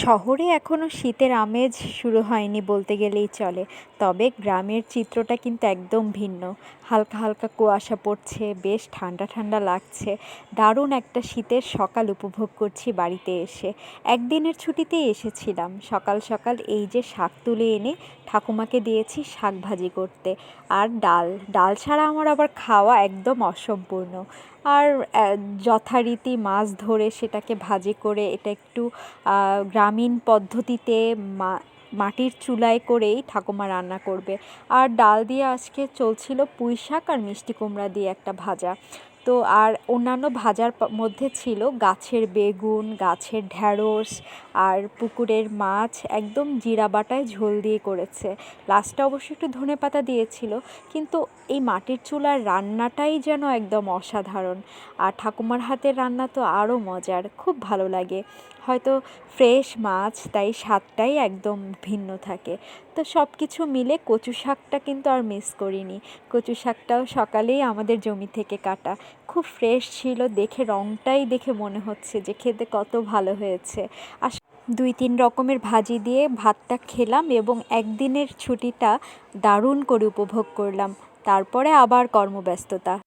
শহরে এখনও শীতের আমেজ শুরু হয়নি বলতে গেলেই চলে, তবে গ্রামের চিত্রটা কিন্তু একদম ভিন্ন। হালকা হালকা কুয়াশা পড়ছে, বেশ ঠান্ডা ঠান্ডা লাগছে। দারুণ একটা শীতের সকাল উপভোগ করছি বাড়িতে এসে। একদিনের ছুটিতেই এসেছিলাম। সকাল সকাল এই যে শাক তুলে এনে ঠাকুমাকে দিয়েছি শাক ভাজি করতে। আর ডাল ডাল ছাড়া আমার আবার খাওয়া একদম অসম্পূর্ণ। আর যথারীতি মাছ ধরে সেটাকে ভাজি করে এটা একটু গ্রামীণ পদ্ধতিতে মা, মাটির চুলায় করেই ঠাকুমা রান্না করবে। আর ডাল দিয়ে আজকে চলছিল পুঁই শাক আর মিষ্টি কুমড়া দিয়ে একটা ভাজা। তো আর অন্যান্য ভাজার মধ্যে ছিল গাছের বেগুন, গাছের ঢ্যাঁড়স আর পুকুরের মাছ একদম জিরা বাটায় ঝোল দিয়ে করেছে। লাস্টে অবশ্য একটু ধনে পাতা দিয়েছিল, কিন্তু এই মাটির চুলার রান্নাটাই যেন একদম অসাধারণ। আর ঠাকুমার হাতের রান্না তো আরও মজার, খুব ভালো লাগে। হয়তো ফ্রেশ মাছ, তাই স্বাদটাই একদম ভিন্ন থাকে। তো সব কিছু মিলে কচু শাকটা কিন্তু আর মিস করিনি। কচু শাকটাও সকালেই আমাদের জমি থেকে কাটা। খুব ফ্রেশ ছিল, দেখে রঙটাই দেখে মনে হচ্ছে যে খেতে কত ভালো হয়েছে। আস দুই তিন রকমের ভাজি দিয়ে ভাতটা খেলাম এবং একদিনের ছুটিটা দারুণ করে উপভোগ করলাম। তারপরে আবার কর্মব্যস্ততা।